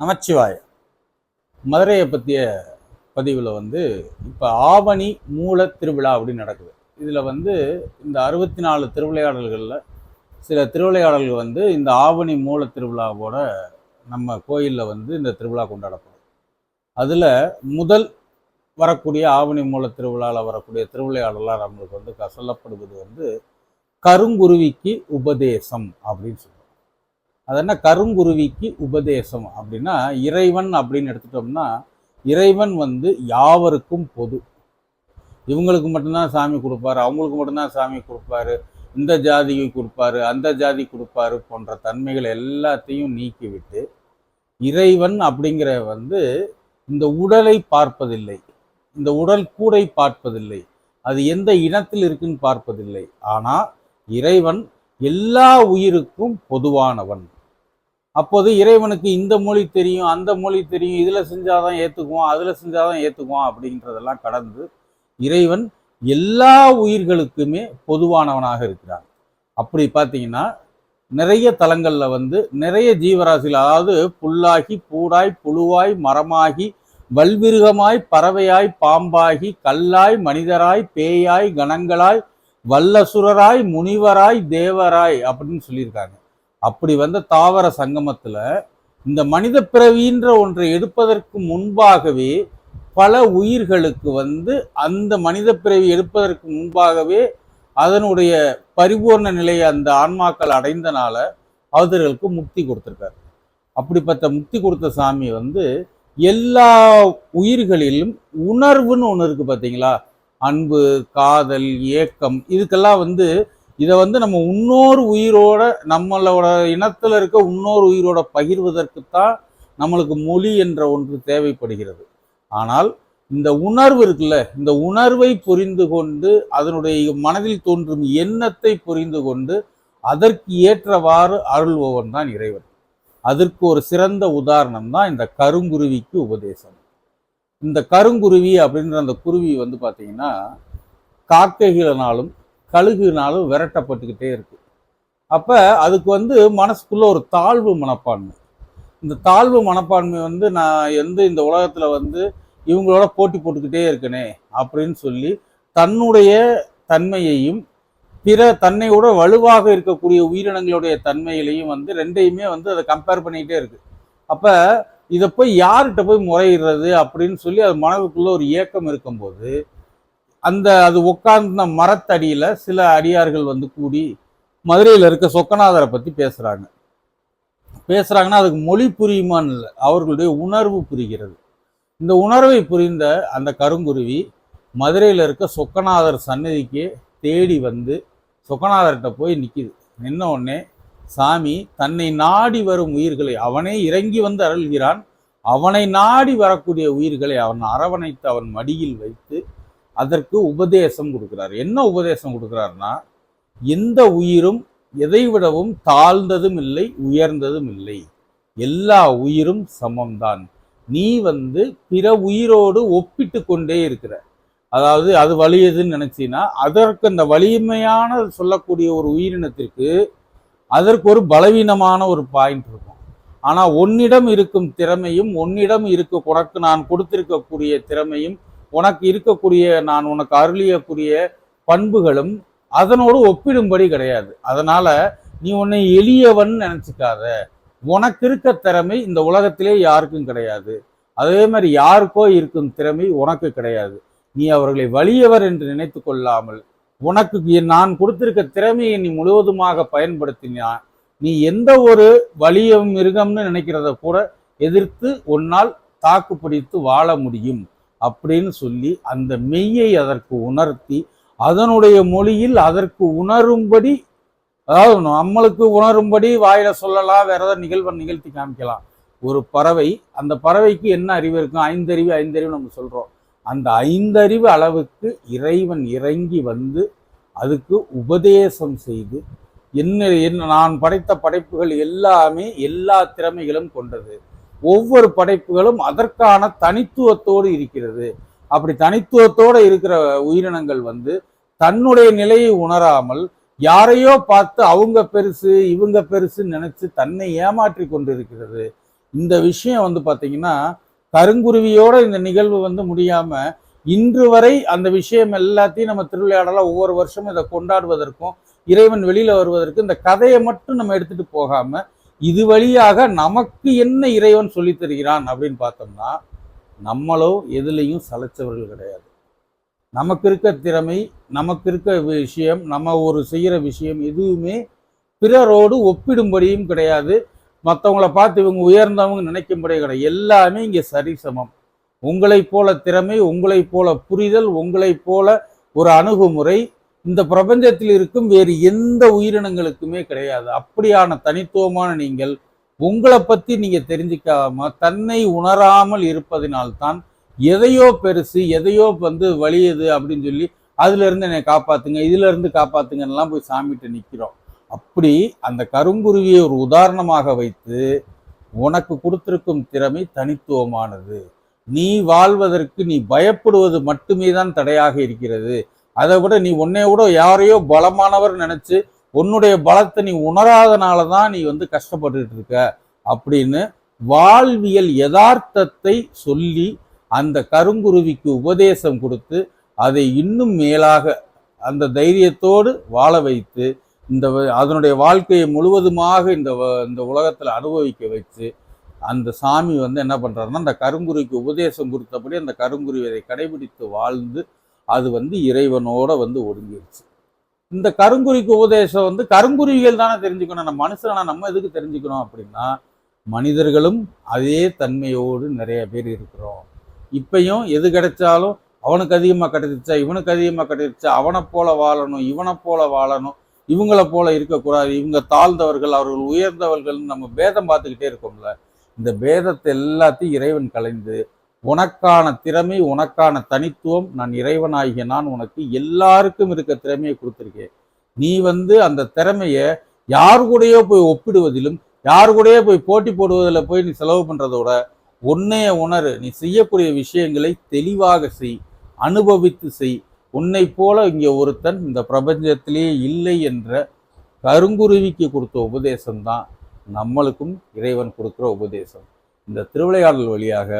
நமச்சிவாய. மதுரையை பற்றிய பதிவில் வந்து இப்போ ஆவணி மூல திருவிழா அப்படின்னு நடக்குது. இதில் வந்து இந்த அறுபத்தி நாலு திருவிளையாடல்களில் சில திருவிளையாடல்கள் வந்து இந்த ஆவணி மூல திருவிழாவோட நம்ம கோயிலில் வந்து இந்த திருவிழா கொண்டாடப்படும். அதில் முதல் வரக்கூடிய ஆவணி மூல திருவிழாவில் வரக்கூடிய திருவிளையாடலாக நம்மளுக்கு வந்து க- சொல்லப்படுவது வந்து கருங்குருவிக்கு உபதேசம் அப்படின்னு சொல்லுவோம் அது என்ன கருங்குருவிக்கு உபதேசம் அப்படின்னா இறைவன் அப்படின்னு எடுத்துட்டோம்னா இறைவன் வந்து யாவருக்கும் பொது. இவங்களுக்கு மட்டும்தான் சாமி கொடுப்பாரு அவங்களுக்கு மட்டும்தான் சாமி கொடுப்பாரு இந்த ஜாதிக்கு கொடுப்பாரு அந்த ஜாதி கொடுப்பாரு போன்ற தன்மைகள் எல்லாத்தையும் நீக்கிவிட்டு இறைவன் அப்படிங்கிற வந்து இந்த உடலை பார்ப்பதில்லை இந்த உடல் கூடை பார்ப்பதில்லை அது எந்த இனத்தில் இருக்குன்னு பார்ப்பதில்லை. ஆனால் இறைவன் எல்லா உயிருக்கும் பொதுவானவன். அப்போது இறைவனுக்கு இந்த மொழி தெரியும் அந்த மொழி தெரியும் இதில் செஞ்சாதான் ஏற்றுக்குவான் அதில் செஞ்சாதான் ஏற்றுக்குவான் அப்படின்றதெல்லாம் கடந்து இறைவன் எல்லா உயிர்களுக்குமே பொதுவானவனாக இருக்கிறான். அப்படி பார்த்தீங்கன்னா நிறைய தலங்களில் வந்து நிறைய ஜீவராசிகள் அதாவது புல்லாகி பூடாய் புழுவாய் மரமாகி வல்விருகமாய் பறவையாய் பாம்பாகி கல்லாய் மனிதராய் பேயாய் கணங்களாய் வல்லசுரராய் முனிவராய் தேவராய் அப்படின்னு சொல்லியிருக்காங்க. அப்படி வந்த தாவர சங்கமத்துல இந்த மனித பிறவின்ற ஒன்றை எடுப்பதற்கு முன்பாகவே பல உயிர்களுக்கு வந்து அந்த மனித பிறவி எடுப்பதற்கு முன்பாகவே அதனுடைய பரிபூர்ண நிலையை அந்த ஆன்மாக்கள் அடைந்தனால அவதர்களுக்கு முக்தி கொடுத்துருக்காரு. அப்படிப்பட்ட முக்தி கொடுத்த சாமி வந்து எல்லா உயிர்களிலும் உணர்வுன்னு ஒன்று இருக்குது பார்த்தீங்களா அன்பு காதல் ஏக்கம் இதுக்கெல்லாம் வந்து இதை வந்து நம்ம இன்னொரு உயிரோட நம்மளோட இனத்தில் இருக்க இன்னொரு உயிரோட பகிர்வதற்குத்தான் நம்மளுக்கு மொழி என்ற ஒன்று தேவைப்படுகிறது. ஆனால் இந்த உணர்வு இருக்குல்ல இந்த உணர்வை புரிந்து கொண்டு அதனுடைய மனதில் தோன்றும் எண்ணத்தை புரிந்து கொண்டு அதற்கு ஏற்றவாறு அருள்பவன் தான் இறைவன். அதற்கு ஒரு சிறந்த உதாரணம் தான் இந்த கருங்குருவிக்கு உபதேசம். இந்த கருங்குருவி அப்படின்ற அந்த குருவி வந்து பார்த்தீங்கன்னா காக்கைகளினாலும் கழுகுனாலும் விரட்டப்பட்டுக்கிட்டே இருக்குது அப்போ அதுக்கு வந்து மனசுக்குள்ளே ஒரு தாழ்வு மனப்பான்மை. இந்த தாழ்வு மனப்பான்மை வந்து நான் எந்த இந்த உலகத்தில் வந்து இவங்களோட போட்டி போட்டுக்கிட்டே இருக்கனே அப்படின்னு சொல்லி தன்னுடைய தன்மையையும் பிற தன்னையோட வலுவாக இருக்கக்கூடிய உயிரினங்களுடைய தன்மைகளையும் வந்து ரெண்டையுமே வந்து அதை கம்பேர் பண்ணிக்கிட்டே இருக்குது அப்போ இதை போய் யார்கிட்ட போய் முறையிடுறது அப்படின்னு சொல்லி அது மனதுக்குள்ள ஒரு ஏக்கம் இருக்கும்போது அந்த அது உட்கார்ந்த மரத்தடியில் சில அடியார்கள் வந்து கூடி மதுரையில் இருக்க சொக்கநாதரை பற்றி பேசுகிறாங்க பேசுகிறாங்கன்னா அதுக்கு மொழி புரியுமான்னு இல்லை. அவர்களுடைய உணர்வு புரிகிறது. இந்த உணர்வை புரிந்த அந்த கருங்குருவி மதுரையில் இருக்க சொக்கநாதர் சன்னதிக்கு தேடி வந்து சொக்கநாதர்கிட்ட போய் நிற்கிது நின்ன உடனே சாமி தன்னை நாடி வரும் உயிர்களை அவனே இறங்கி வந்து அருள்கிறான். அவனை நாடி வரக்கூடிய உயிர்களை அவன் அரவணைத்து அவன் மடியில் வைத்து அதற்கு உபதேசம் கொடுக்கிறார். என்ன உபதேசம் கொடுக்கிறார்னா எந்த உயிரும் எதை விடவும் தாழ்ந்ததும் இல்லை உயர்ந்ததும் இல்லை. எல்லா உயிரும் சமம்தான். நீ வந்து பிற உயிரோடு ஒப்பிட்டு கொண்டே இருக்கிற அதாவது அது வலியதுன்னு நினச்சின்னா அதற்கு அந்த வலிமையான சொல்லக்கூடிய ஒரு உயிரினத்திற்கு அதற்கு ஒரு பலவீனமான ஒரு பாயிண்ட் இருக்கும். ஆனால் உன்னிடம் இருக்கும் திறமையும் உன்னிடம் இருக்க உனக்கு நான் கொடுத்திருக்கக்கூடிய திறமையும் உனக்கு இருக்கக்கூடிய நான் உனக்கு அருளியக்கூடிய பண்புகளும் அதனோடு ஒப்பிடும்படி கிடையாது. அதனால் நீ உன்னை எளியவன் நினச்சிக்காத. உனக்கு இருக்க திறமை இந்த உலகத்திலே யாருக்கும் கிடையாது. அதே மாதிரி யாருக்கோ இருக்கும் திறமை உனக்கு கிடையாது. நீ அவர்களை வலியவர் என்று நினைத்து கொள்ளாமல் உனக்கு நான் கொடுத்திருக்க திறமையை நீ முழுவதுமாக பயன்படுத்தினா நீ எந்த ஒரு வலியும் மிருகம்னு நினைக்கிறத கூட எதிர்த்து உன்னால் தாக்கு பிடித்து வாழ முடியும் அப்படின்னு சொல்லி அந்த மெய்யை அதற்கு உணர்த்தி அதனுடைய மொழியில் அதற்கு உணரும்படி அதாவது நம்மளுக்கு உணரும்படி வாயில சொல்லலாம் வேற ஏதாவது நிகழ்வை நிகழ்த்தி காமிக்கலாம். ஒரு பறவை அந்த பறவைக்கு என்ன அறிவு இருக்கும் ஐந்தறிவு ஐந்தறிவு நம்ம சொல்றோம். அந்த ஐந்தறிவு அளவுக்கு இறைவன் இறங்கி வந்து அதுக்கு உபதேசம் செய்து என்ன என்ன நான் படைத்த படைப்புகள் எல்லாமே எல்லா திறமைகளும் கொண்டது. ஒவ்வொரு படைப்புகளும் அதற்கான தனித்துவத்தோடு இருக்கிறது. அப்படி தனித்துவத்தோடு இருக்கிற உயிரினங்கள் வந்து தன்னுடைய நிலையை உணராமல் யாரையோ பார்த்து அவங்க பெருசு இவங்க பெருசுன்னு நினைச்சு தன்னை ஏமாற்றி கொண்டிருக்கிறது. இந்த விஷயம் வந்து பார்த்தீங்கன்னா கருங்குருவியோட இந்த நிகழ்வு வந்து முடியாம இன்று வரை அந்த விஷயம் எல்லாத்தையும் நம்ம திருவிளையாடலாம் ஒவ்வொரு வருஷமும் இதை கொண்டாடுவதற்கும் இறைவன் வெளியில வருவதற்கு இந்த கதையை மட்டும் நம்ம எடுத்துட்டு போகாம இது வழியாக நமக்கு என்ன இறைவன் சொல்லி தருகிறான் அப்படின்னு பார்த்தோம்னா நம்மளோ எதுலையும் சலைச்சவர்கள் கிடையாது. நமக்கு இருக்க திறமை நமக்கு இருக்க விஷயம் நம்ம ஒரு செய்கிற விஷயம் எதுவுமே பிறரோடு ஒப்பிடும்படியும் கிடையாது. மற்றவங்கள பார்த்து இவங்க உயர்ந்தவங்க நினைக்கும்படி கிடையாது. எல்லாமே இங்கே சரிசமம். உங்களைப் போல திறமை உங்களைப் போல புரிதல் உங்களைப் போல ஒரு அணுகுமுறை இந்த பிரபஞ்சத்தில் இருக்கும் வேறு எந்த உயிரினங்களுக்குமே கிடையாது. அப்படியான தனித்துவமான நீங்கள் உங்களை பற்றி நீங்கள் தெரிஞ்சிக்காம தன்னை உணராமல் இருப்பதினால்தான் எதையோ பெருசு எதையோ வந்து வலியுது அப்படின்னு சொல்லி அதுலேருந்து என்னை காப்பாற்றுங்க இதுல காப்பாற்றுங்கன்னெலாம் போய் சாமிகிட்ட நிற்கிறோம் அப்படி அந்த கருங்குருவியை ஒரு உதாரணமாக வைத்து உனக்கு கொடுத்திருக்கும் திறமை தனித்துவமானது. நீ வாழ்வதற்கு நீ பயப்படுவது மட்டுமே தான் தடையாக இருக்கிறது. அதை விட நீ உன்னை விட யாரையோ பலமானவர் நினைச்சு உன்னுடைய பலத்தை நீ உணராதனால தான் நீ வந்து கஷ்டப்பட்டுட்டு இருக்க அப்படின்னு வாழ்வியல் யதார்த்தத்தை சொல்லி அந்த கருங்குருவிக்கு உபதேசம் கொடுத்து அதை இன்னும் மேலாக அந்த தைரியத்தோடு வாழ வைத்து இந்த அதனுடைய வாழ்க்கையை முழுவதுமாக இந்த வ- இந்த உலகத்தில் அனுபவிக்க வச்சு அந்த சாமி வந்து என்ன பண்ணுறாருன்னா அந்த கருங்குருவிக்கு உபதேசம் கொடுத்தபடி அந்த கருங்குருவி அதை கடைபிடித்து வாழ்ந்து அது வந்து இறைவனோட வந்து ஒடுங்கிருச்சு. இந்த கருங்குருவிக்கு உபதேசம் வந்து கருங்குருவிகள் தானே தெரிஞ்சுக்கணும். நம்ம மனுஷனா நம்ம எதுக்கு தெரிஞ்சுக்கணும் அப்படின்னா மனிதர்களும் அதே தன்மையோடு நிறைய பேர் இருக்கிறோம். இப்பயும் எது கிடைச்சாலும் அவனுக்கு அதிகமாக கிடைச்சிச்சா இவனுக்கு அதிகமாக கிடைச்சிச்சா அவனை போல வாழணும் இவனை போல வாழணும் இவங்கள போல இருக்கக்கூடாது இவங்க தாழ்ந்தவர்கள் அவர்கள் உயர்ந்தவர்கள்னு நம்ம பேதம் பார்த்துக்கிட்டே இருக்கோம்ல. இந்த பேதத்தை எல்லாத்தையும் இறைவன் கலைந்து உனக்கான திறமை உனக்கான தனித்துவம் நான் இறைவனாகிய நான் உனக்கு எல்லாருக்கும் இருக்க திறமையை கொடுத்துருக்கேன். நீ வந்து அந்த திறமையை யார் கூடயோ போய் ஒப்பிடுவதிலும் யார் கூடயோ போய் போட்டி போடுவதில் போய் நீ செலவு பண்ணுறதோட உன்னைய உணரு. நீ செய்யக்கூடிய விஷயங்களை தெளிவாக செய் அனுபவித்து செய். உன்னை போல இங்கே ஒருத்தன் இந்த பிரபஞ்சத்திலேயே இல்லை என்ற கருங்குருவிக்கு கொடுத்த உபதேசம் தான் நம்மளுக்கும் இறைவன் கொடுக்குற உபதேசம். இந்த திருவிளையாடல் வழியாக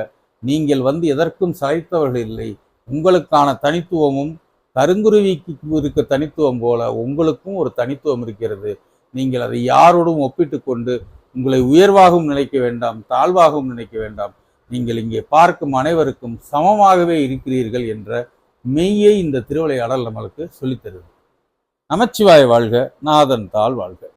நீங்கள் வந்து எதற்கும் சாய்த்தவர்கள் இல்லை. உங்களுக்கான தனித்துவமும் கருங்குருவிக்கு இருக்க தனித்துவம் போல உங்களுக்கும் ஒரு தனித்துவம் இருக்கிறது. நீங்கள் அதை யாரோடும் ஒப்பிட்டு கொண்டு உங்களை உயர்வாகவும் நினைக்க வேண்டாம் தாழ்வாகவும் நினைக்க வேண்டாம். நீங்கள் இங்கே பார்க்கும் அனைவருக்கும் சமமாகவே இருக்கிறீர்கள் என்ற மெய்யை இந்த திருவிளையாடல் நம்மளுக்கு சொல்லித் தருது நமச்சிவாய வாழ்க நாதன் தாள் வாழ்க.